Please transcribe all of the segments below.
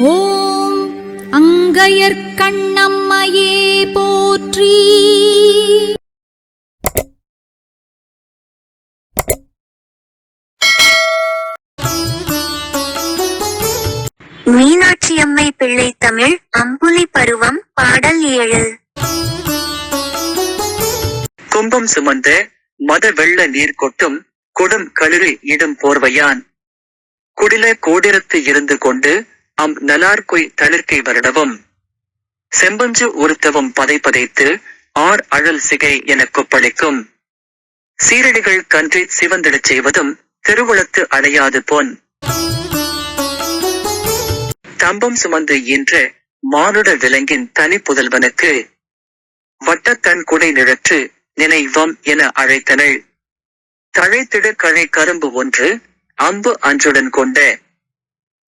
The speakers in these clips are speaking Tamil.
ஓம் அங்கையர்க்கண்ணம்மையே போற்றி. மீனாட்சியம்மை பிள்ளை தமிழ் அம்புலி பருவம் பாடல் ஏழு. கும்பம் சுமந்த மத வெள்ள நீர் கொட்டும் கொடும் களிறு இடும் போர்வையான். குடில கோடிரத்து இருந்து கொண்டு அம் நலார்கொய் தளிர்க்கை வருடவும். செம்பஞ்சு உருத்தவும் பதை பதைத்து ஆர் அழல் சிகை எனக் கொப்பளிக்கும். சீரடிகள் கன்றி சிவந்திடச் செய்வதும் திருவுளத்து அடையாது பொன். தம்பம் சுமந்து என்ற மானுட விலங்கின் தனி புதல்வனுக்கு. வட்டத்தன் குடை நிழற்று நினைவம் என அழைத்தனள். தழைத்திடு கழை கரும்பு ஒன்று அம்பு அன்றுடன் கொண்ட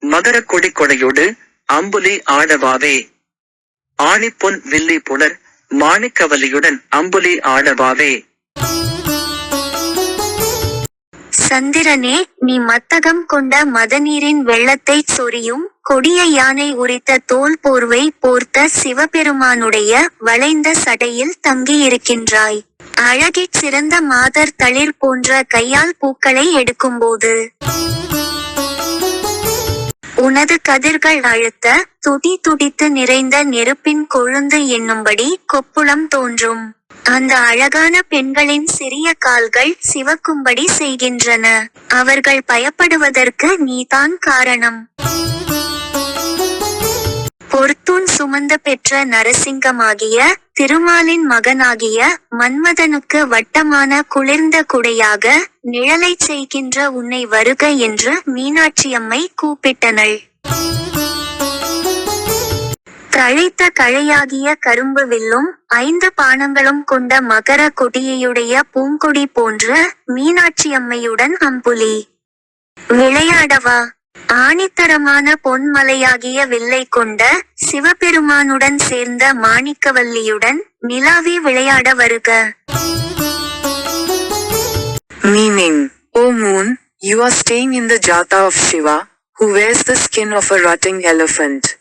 மகர கொடி கொடையோடு அம்புலி ஆடவாவே. ஆணிப்பொன் வில்லி புலர் மாணிக்கவலியுடன் அம்புலி ஆடவாவே. சந்திரனே நீ மத்தகம் கொண்ட மதநீரின் வெள்ளத்தைச் சொரியும் கொடிய யானை உரித்த தோல் போர்வை போர்த்த சிவபெருமானுடைய வளைந்த சடையில் தங்கியிருக்கின்றாய். அழகிற் சிறந்த மாதர் தளிர் போன்ற கையால் பூக்களை எடுக்கும்போது. உனது கதிர்கள் அழுத்த துடி துடித்து நிறைந்த நெருப்பின் கொழுந்து என்னும்படி கொப்புளம் தோன்றும். அந்த அழகான பெண்களின் சிறிய கால்கள் சிவக்கும்படி செய்கின்றன. அவர்கள் பயப்படுவதற்கு நீதான் காரணம். பொறுத்தூன் சுமந்த பெற்ற நரசிங்கமாகிய திருமாலின் மகனாகிய மன்மதனுக்கு வட்டமான குளிர்ந்த குடையாக நிழலைச் செய்கின்ற உன்னை வருக என்று மீனாட்சியம்மை கூப்பிட்டனள். தழைத்த கழையாகிய கரும்பு வில்லும் ஐந்து பானங்களும் கொண்ட மகர கொடியையுடைய பூங்கொடி போன்ற மீனாட்சியம்மையுடன் அம்புலி. விளையாடவா? ஆணித்தரமான பொன்மலையாகிய வில்லை கொண்ட சிவபெருமானுடன் சேர்ந்த மாணிக்கவல்லியுடன் நிலாவி விளையாட வருக Meaning, O moon, you are staying in the jata of Shiva, who wears the skin of a rotting elephant.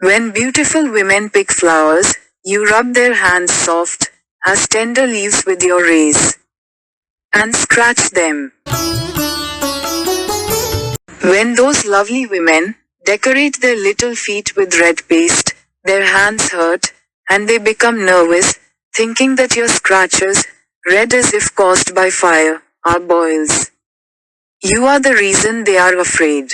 When beautiful women pick flowers, you rub their hands soft, as tender leaves with your rays, and scratch them. When those lovely women decorate their little feet with red paste, their hands hurt, and they become nervous, thinking that your scratches, red as if caused by fire, are boils. You are the reason they are afraid.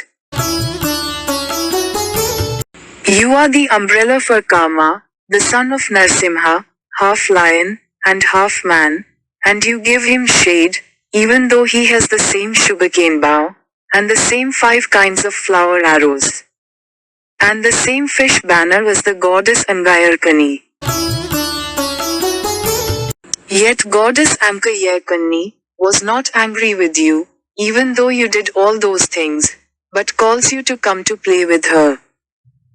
You are the umbrella for Kama, the son of Narsimha, half lion and half man, and you give him shade, even though he has the same sugarcane bough, and the same five kinds of flower arrows, and the same fish banner as the goddess Angayarkani. Yet goddess Amkayarkani was not angry with you, even though you did all those things, but calls you to come to play with her.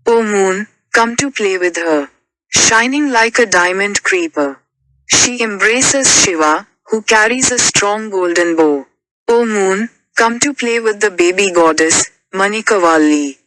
O moon, come to play with her. Shining like a diamond creeper. She embraces Shiva, who carries a strong golden bow. O moon, come to play with the baby goddess, Manikavalli.